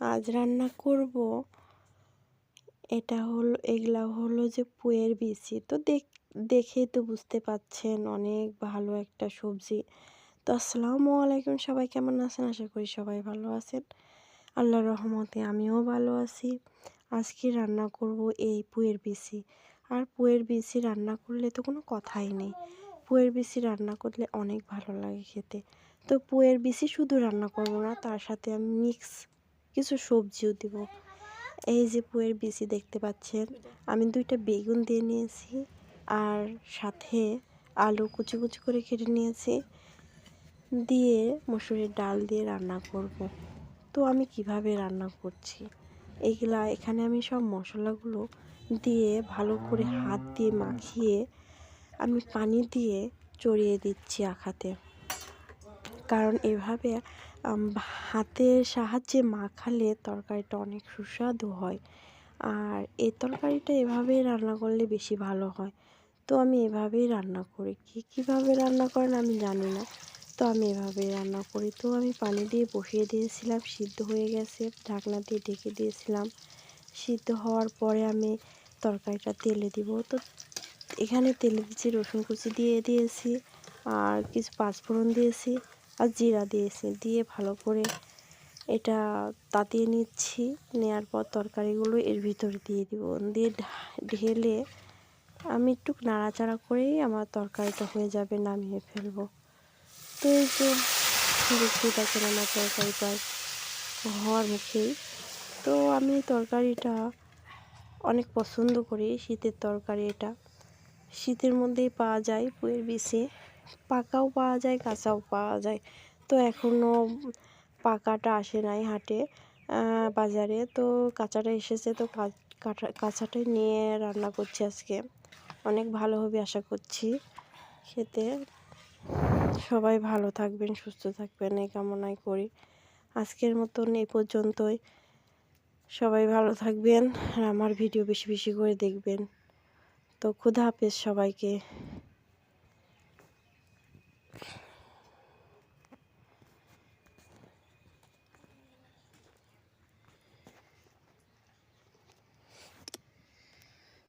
আজ রান্না করব। এটা হলো, এগুলা হলো যে পুয়ের বিচি। তো দেখ, দেখেই তো বুঝতে পাচ্ছেন অনেক ভালো একটা সবজি। তো আসসালামু আলাইকুম, সবাই কেমন আছেন? আশা করি সবাই ভালো আছেন। আল্লাহর রহমতে আমিও ভালো আছি। আজকে রান্না করব এই পুয়ের বিচি। আর পুয়ের বিচি রান্না করলে তো কোনো কথাই নেই। পুয়ের বিচি রান্না করলে অনেক ভালো লাগে খেতে। তো পুয়ের বিচি শুধু রান্না করব না, তার সাথে আমি মিক্স কিছু সবজিও দিব। এই যে পুয়ের বিচি দেখতে পাচ্ছেন, আমি দুইটা বেগুন দিয়ে নিয়েছি আর সাথে আলু কুচি কুচি করে কেটে নিয়েছি দিয়ে মসুরের ডাল দিয়ে রান্না করব। তো আমি কীভাবে রান্না করছি? এইগুলা এখানে আমি সব মশলাগুলো দিয়ে ভালো করে হাত দিয়ে মাখিয়ে আমি পানি দিয়ে চড়িয়ে দিচ্ছি আখাতে। কারণ এভাবে হাতের সাহায্যে মাখালে তরকারিটা অনেক সুস্বাদু হয়। আর এই তরকারিটা এভাবেই রান্না করলে বেশি ভালো হয়। তো আমি এভাবেই রান্না করি। কী, কীভাবে রান্না করেন আমি জানি না। তো আমি এভাবেই রান্না করি। তো আমি পানি দিয়ে বসিয়ে দিয়েছিলাম, সিদ্ধ হয়ে গেছে। ঢাকনা দিয়ে ঢেকে দিয়েছিলাম। সিদ্ধ হওয়ার পরে আমি তরকারিটা তেলে দিব। তো এখানে তেলে দিচ্ছি রসুন কুচি দিয়ে দিয়েছি, আর কিছু পাঁচফোড়ন দিয়েছি। আর জিরা দিয়েছি। দিয়ে ভালো করে এটা তাতিয়ে নিচ্ছি। নেওয়ার পর তরকারিগুলো এর ভিতরে দিয়ে দিব। দিয়ে ঢেলে আমি একটু নাড়াচাড়া করেই আমার তরকারিটা হয়ে যাবে, নামিয়ে ফেলব। তো এই যে দেখতেই পাচ্ছেন আমার তরকারিটা হওয়ার মুখেই। তো আমি তরকারিটা অনেক পছন্দ করি, শীতের তরকারি এটা। শীতের মধ্যেই পাওয়া যায় পুয়ের বিষে পাকাও পাওয়া যায়, কাঁচাও পাওয়া যায়। তো এখনও পাকাটা আসে নাই হাটে বাজারে। তো কাঁচাটা এসেছে, তো কাঁচাটাই নিয়ে রান্না করছি আজকে। অনেক ভালো হবে আশা করছি খেতে। সবাই ভালো থাকবেন, সুস্থ থাকবেন, এই কামনাই করি। আজকের মতন এই পর্যন্তই। সবাই ভালো থাকবেন আর আমার ভিডিও বেশি বেশি করে দেখবেন। তো ক্ষুধা হাফেজ সবাইকে।